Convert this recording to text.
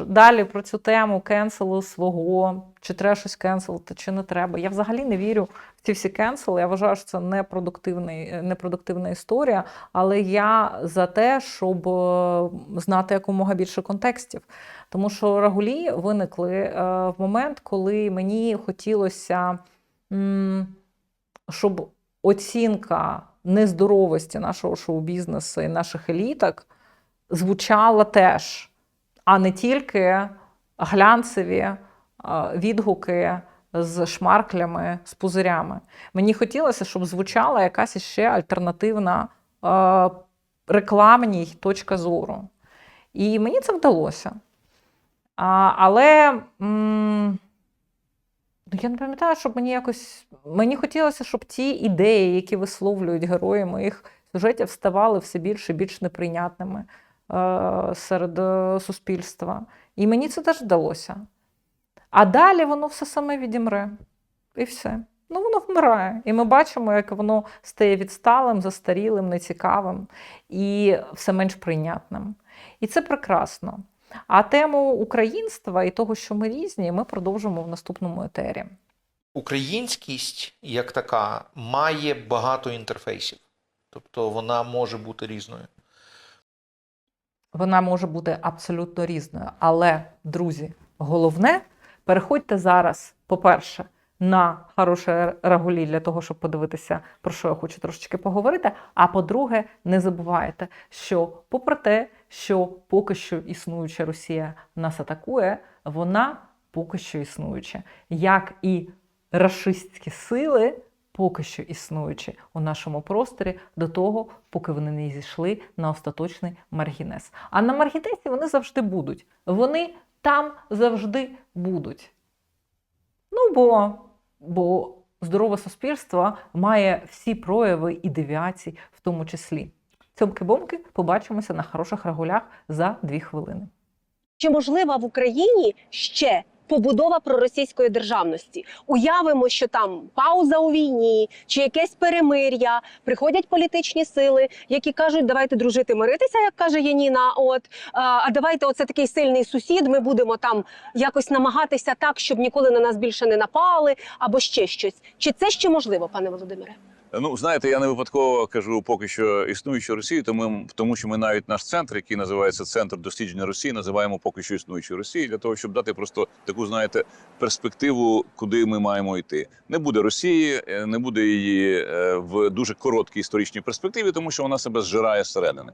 Далі про цю тему кенселу свого, чи треба щось кенселити, чи не треба. Я взагалі не вірю в ці всі кенсели. Я вважаю, що це непродуктивна історія. Але я за те, щоб е, знати якомога більше контекстів. Тому що рагулі виникли е, в момент, коли мені хотілося, щоб оцінка нездоровості нашого шоу-бізнесу і наших еліток звучала теж а не тільки глянцеві е, відгуки з шмарклями, з пузирями. Мені хотілося, щоб звучала якась іще альтернативна е, рекламній точка зору. І мені це вдалося. А, але м, ну, я не пам'ятаю, щоб мені якось. Мені хотілося, щоб ті ідеї, які висловлюють герої моїх сюжетів, ставали все більше і більш неприйнятними серед е, суспільства. І мені це теж вдалося. А далі воно все саме відімре. І все. Ну, воно вмирає. І ми бачимо, як воно стає відсталим, застарілим, нецікавим і все менш прийнятним. І це прекрасно. А тему українства і того, що ми різні, ми продовжимо в наступному етері. Українськість, як така, має багато інтерфейсів. Тобто вона може бути різною. Вона може бути абсолютно різною. Але, друзі, головне, переходьте зараз, по-перше, на хороше рагулі для того, щоб подивитися, про що я хочу трошечки поговорити. А по-друге, не забувайте, що попри те, що поки що існуюча Росія нас атакує, вона поки що існуюча, як і рашистські сили. Поки що існуючи у нашому просторі до того, поки вони не зійшли на остаточний маргінез. А на маргінесі вони завжди будуть. Вони там завжди будуть. Ну, бо, бо здорове суспільство має всі прояви і девіації, в тому числі. Цьомки-бомки побачимося на хороших регулях за дві хвилини. Чи можлива в Україні ще побудова проросійської державності? Уявимо, що там пауза у війні чи якесь перемир'я, приходять політичні сили, які кажуть, давайте дружити, миритися, як каже Яніна. От а, давайте, оце такий сильний сусід. Ми будемо там якось намагатися так, щоб ніколи на нас більше не напали, або ще щось. Чи це ще можливо, пане Володимире? Ну, знаєте, я не випадково кажу поки що існуючу Росію, тому, тому що ми навіть наш центр, який називається Центр дослідження Росії, називаємо поки що існуючою Росією, для того, щоб дати просто таку, знаєте, перспективу, куди ми маємо йти. Не буде Росії, е, не буде її е, в дуже короткій історичній перспективі, тому що вона себе зжирає зсередини.